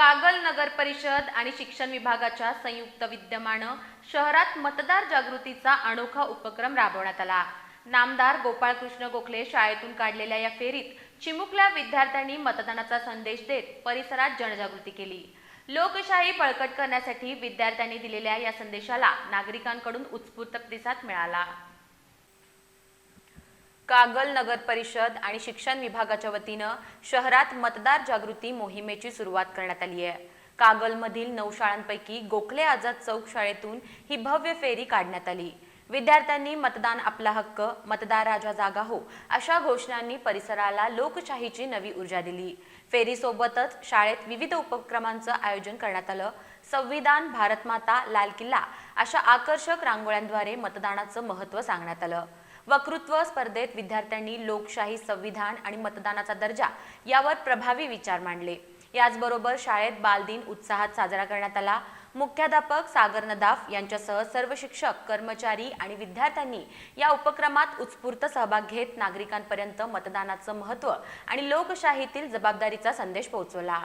कागल नगर परिषद आणि शिक्षण विभागाच्या संयुक्त विद्यमानं शहरात मतदार जागृतीचा अनोखा उपक्रम राबवण्यात आला. नामदार गोपाळकृष्ण गोखले शाळेतून काढलेल्या या फेरीत चिमुकल्या विद्यार्थ्यांनी मतदानाचा संदेश देत परिसरात जनजागृती केली. लोकशाही बळकट करण्यासाठी विद्यार्थ्यांनी दिलेल्या या संदेशाला नागरिकांकडून उत्स्फूर्त प्रतिसाद मिळाला. कागल नगर परिषद आणि शिक्षण विभागाच्या वतीनं शहरात मतदार जागृती मोहिमेची सुरुवात करण्यात आली आहे. कागलमधील नऊ शाळांपैकी गोखले आझाद चौक शाळेतून ही भव्य फेरी काढण्यात आली. विद्यार्थ्यांनी मतदान आपला हक्क मतदार राजा जागा हो अशा घोषणांनी परिसराला लोकशाहीची नवी ऊर्जा दिली. फेरीसोबतच शाळेत विविध उपक्रमांचं आयोजन करण्यात आलं. संविधान भारतमाता लाल किल्ला अशा आकर्षक रांगोळ्यांद्वारे मतदानाचं महत्त्व सांगण्यात आलं. वक्तृत्व स्पर्धेत विद्यार्थ्यांनी लोकशाही संविधान आणि मतदानाचा दर्जा यावर प्रभावी विचार मांडले. याचबरोबर शाळेत बालदिन उत्साहात साजरा करण्यात आला. मुख्याध्यापक सागर नदाफ यांच्यासह सर्व शिक्षक कर्मचारी आणि विद्यार्थ्यांनी या उपक्रमात उत्स्फूर्त सहभाग घेत नागरिकांपर्यंत मतदानाचं महत्त्व आणि लोकशाहीतील जबाबदारीचा संदेश पोहोचवला.